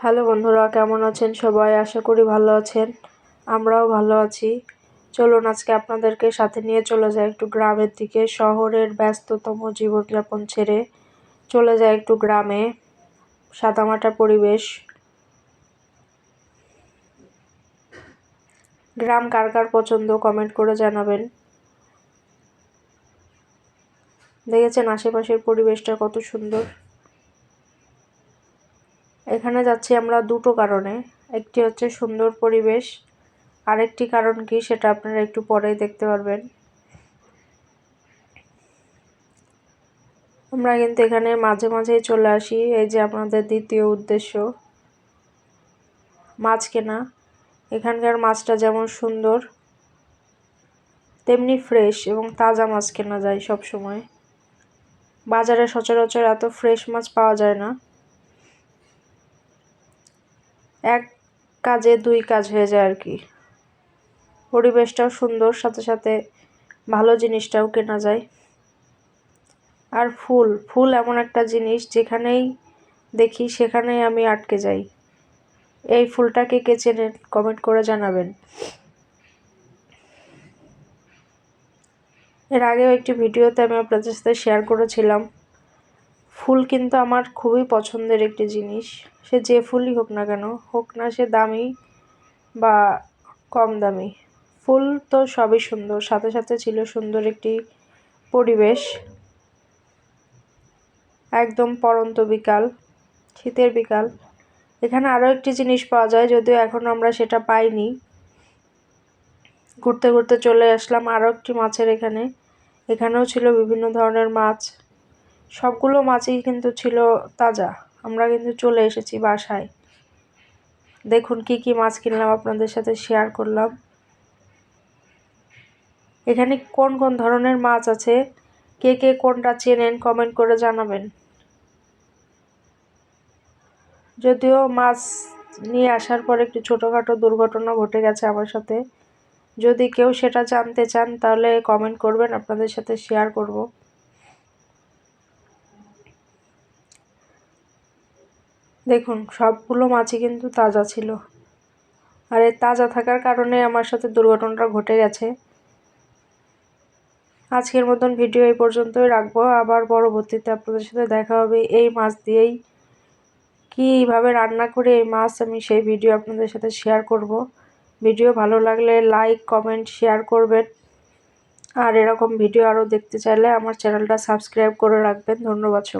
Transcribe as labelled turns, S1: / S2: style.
S1: Hello বন্ধুরা, কেমন আছেন সবাই? আশা করি ভালো আছেন। আমরাও ভালো আছি। চলুন আজকে আপনাদেরকে সাথে নিয়ে চলে যাই একটু গ্রামের দিকে। শহরের ব্যস্ততম জীবনযাপন ছেড়ে চলে যায় একটু গ্রামে। সাদামাটা পরিবেশ। গ্রাম কার কার পছন্দ কমেন্ট করে জানাবেন। দেখেছেন আশেপাশের পরিবেশটা কত সুন্দর। এখানে যাচ্ছি আমরা দুটো কারণে। একটি হচ্ছে সুন্দর পরিবেশ, আরেকটি কারণ কি সেটা আপনারা একটু পরেই দেখতে পারবেন। আমরা কিন্তু এখানে মাঝে মাঝেই চলে আসি, এই যে আপনাদের দ্বিতীয় উদ্দেশ্য। মাছ কেনা। এখানকার মাছটা যেমন সুন্দর, তেমনি ফ্রেশ এবং তাজা মাছ কেনা যায় সব সময় বাজারে সচরাচর এত ফ্রেশ মাছ পাওয়া যায় না। এক কাজে দুই কাজ হয়ে যায় আর কি। পরিবেশটাও সুন্দর, সাথে সাথে ভালো জিনিসটাও কেনা যায়। আর ফুল ফুল এমন একটা জিনিস যেখানেই দেখি সেখানেই আমি আটকে যাই। এই ফুলটাকে কে চেনেন কমেন্ট করে জানাবেন। এর আগেও একটি ভিডিওতে আমি আপনাদের সাথে শেয়ার করেছিলাম ফুল কিন্তু আমার খুবই পছন্দের একটি জিনিস। সে যে ফুলই হোক না কেন, হোক না সে দামি বা কম দামি, ফুল তো সবই সুন্দর। সাথে সাথে ছিল সুন্দর একটি পরিবেশ। একদম পরন্ত বিকাল, শীতের বিকাল। এখানে আরও একটি জিনিস পাওয়া যায়, যদিও এখন আমরা সেটা পাইনি। ঘুরতে ঘুরতে চলে আসলাম আরও একটি মাছের এখানে। এখানেও ছিল বিভিন্ন ধরনের মাছ। সবগুলো মাছই কিন্তু ছিল তাজা। আমরা কিন্তু চলে এসেছি বাসায়। দেখুন কি কি মাছ কিনলাম, আপনাদের সাথে শেয়ার করলাম। এখানে কোন কোন ধরনের মাছ আছে, কে কে কোনটা চেনেন কমেন্ট করে জানাবেন। যদিও মাছ নিয়ে আসার পর একটি ছোটোখাটো দুর্ঘটনা ঘটে গেছে আমার সাথে। যদি কেউ সেটা জানতে চান, তাহলে কমেন্ট করবেন, আপনাদের সাথে শেয়ার করব। দেখুন, সবগুলো মাছই কিন্তু তাজা ছিল। আর এই তাজা থাকার কারণে আমার সাথে দুর্ঘটনাটা ঘটে গেছে। আজকের মতন ভিডিও এই পর্যন্তই রাখব। আবার পরবর্তীতে আপনাদের সাথে দেখা হবে এই মাছ দিয়েই। কীভাবে রান্না করে এই মাছ আমি সেই ভিডিও আপনাদের সাথে শেয়ার করব। ভিডিও ভালো লাগলে লাইক কমেন্ট শেয়ার করবেন। আর এরকম ভিডিও আরও দেখতে চাইলে আমার চ্যানেলটা সাবস্ক্রাইব করে রাখবেন। ধন্যবাদ সবাই।